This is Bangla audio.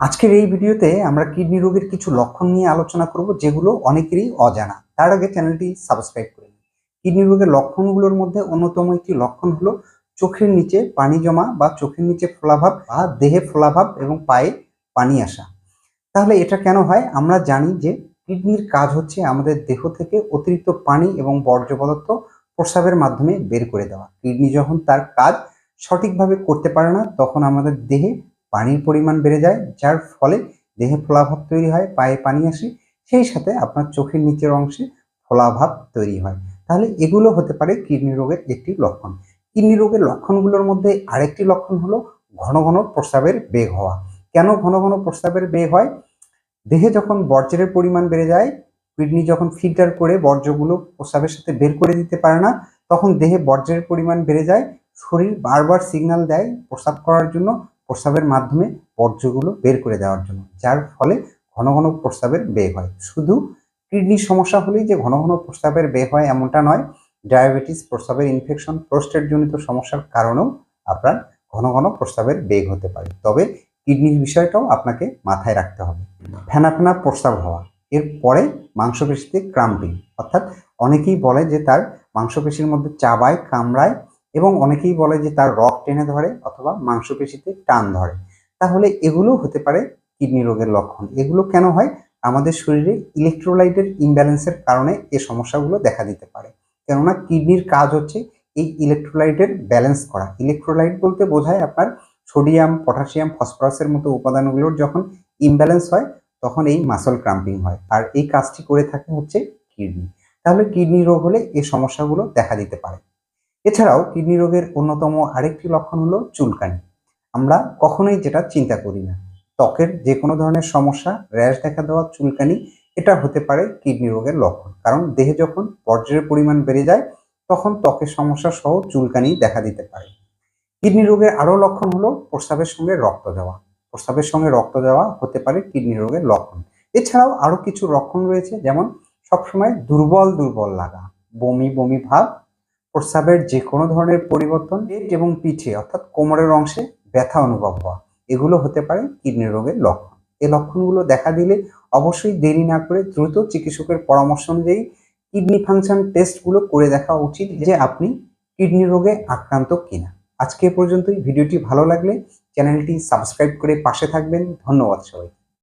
আজকের এই ভিডিওতে আমরা কিডনি রোগের কিছু লক্ষণ নিয়ে আলোচনা করব, যেগুলো অনেকেরই অজানা। তার আগে চ্যানেলটি সাবস্ক্রাইব করে নিন। কিডনি রোগের লক্ষণগুলোর মধ্যে অন্যতম একটি লক্ষণ হলো চোখের নিচে পানি জমা বা চোখের নিচে ফোলাভাব বা দেহে ফোলাভাব এবং পায়ে পানি আসা। তাহলে এটা কেন হয়? আমরা জানি যে কিডনির কাজ হচ্ছে আমাদের দেহ থেকে অতিরিক্ত পানি এবং বর্জ্য পদার্থ প্রস্রাবের মাধ্যমে বের করে দেওয়া। কিডনি যখন তার কাজ সঠিকভাবে করতে পারে না, তখন আমাদের দেহে পানির পরিমাণ বেড়ে যায়, যার ফলে দেহে ফোলাভাব তৈরি হয়, পায়ে পানি আসে, সেই সাথে আপনার চোখের নিচের অংশে ফোলাভাব তৈরি হয়। তাহলে এগুলো হতে পারে কিডনি রোগের একটি লক্ষণ। কিডনি রোগের লক্ষণগুলোর মধ্যে আরেকটি লক্ষণ হলো ঘন ঘন প্রস্রাবের বেগ হওয়া। কেন ঘন ঘন প্রস্রাবের বেগ হয়? দেহে যখন বর্জ্যের পরিমাণ বেড়ে যায়, কিডনি যখন ফিল্টার করে বর্জ্যগুলো প্রস্রাবের সাথে বের করে দিতে পারে না, তখন দেহে বর্জ্যের পরিমাণ বেড়ে যায়, শরীর বারবার সিগন্যাল দেয় প্রস্রাব করার জন্য প্রস্রাবের মাধ্যমে বর্জ্যগুলো বের করে দেওয়ার জন্য, যার ফলে ঘন ঘন প্রস্রাবের বেগ হয়। শুধু কিডনির সমস্যা হলেই যে ঘন ঘন প্রস্রাবের বেগ হয় এমনটা নয়, ডায়াবেটিস, প্রস্রাবের ইনফেকশন প্রোস্টেটজনিত সমস্যার কারণেও আপনার ঘন ঘন প্রস্রাবের বেগ হতে পারে। তবে কিডনির বিষয়টাও আপনাকে মাথায় রাখতে হবে। ফেনা ফেনা প্রস্রাব হওয়া, এরপরে মাংসপেশিতে ক্রাম্পিং, অর্থাৎ অনেকেই বলে যে তার মাংসপেশির মধ্যে চাবায়, কামড়ায় এবং অনেকেই বলে যে তার রক টেনে ধরে অথবা মাংসপেশিতে টান ধরে। তাহলে এগুলো হতে পারে কিডনি রোগের লক্ষণ। এগুলো কেন হয়? আমাদের শরীরে ইলেকট্রোলাইটের ইমব্যালেন্সের কারণে এই সমস্যাগুলো দেখা দিতে পারে। কেননা কিডনির কাজ হচ্ছে এই ইলেকট্রোলাইটের ব্যালেন্স করা। ইলেকট্রোলাইট বলতে বোঝায় আপনার সোডিয়াম পটাশিয়াম ফসফরাসের মতো উপাদানগুলোর যখন ইমব্যালেন্স হয়, তখন এই মাসল ক্রাম্পিং হয়। আর এই কাজটি করে থাকে হচ্ছে কিডনি। তাহলে কিডনি রোগ হলে এই সমস্যাগুলো দেখা দিতে পারে। এছাড়াও কিডনি রোগের অন্যতম আরেকটি লক্ষণ হলো চুলকানি। আমরা কখনোই যেটা চিন্তা করি না। ত্বকের যে কোনো ধরনের সমস্যা, র্যাশ দেখা দেওয়া, চুলকানি, এটা হতে পারে কিডনি রোগের লক্ষণ। কারণ দেহে যখন বর্জ্যের পরিমাণ বেড়ে যায়, তখন ত্বকের সমস্যা সহ চুলকানি দেখা দিতে পারে। কিডনি রোগের আরও লক্ষণ হলো প্রস্রাবের সঙ্গে রক্ত দেওয়া প্রস্রাবের সঙ্গে রক্ত দেওয়া হতে পারে কিডনি রোগের লক্ষণ। এছাড়াও আরও কিছু লক্ষণ রয়েছে, যেমন সবসময় দুর্বল দুর্বল লাগা, বমি বমি ভাব প্রস্রাবের যে কোনো ধরনের পরিবর্তন পেট এবং পিঠে, অর্থাৎ কোমরের অংশে ব্যথা অনুভব হওয়া, এগুলো হতে পারে কিডনি রোগের লক্ষণ। এই লক্ষণগুলো দেখা দিলে অবশ্যই দেরি না করে দ্রুত চিকিৎসকের পরামর্শ অনুযায়ী কিডনি ফাংশন টেস্টগুলো করে দেখা উচিত যে আপনি কিডনি রোগে আক্রান্ত কিনা। আজকে পর্যন্তই। ভিডিওটি ভালো লাগলে চ্যানেলটি সাবস্ক্রাইব করে পাশে থাকবেন। ধন্যবাদ সবাই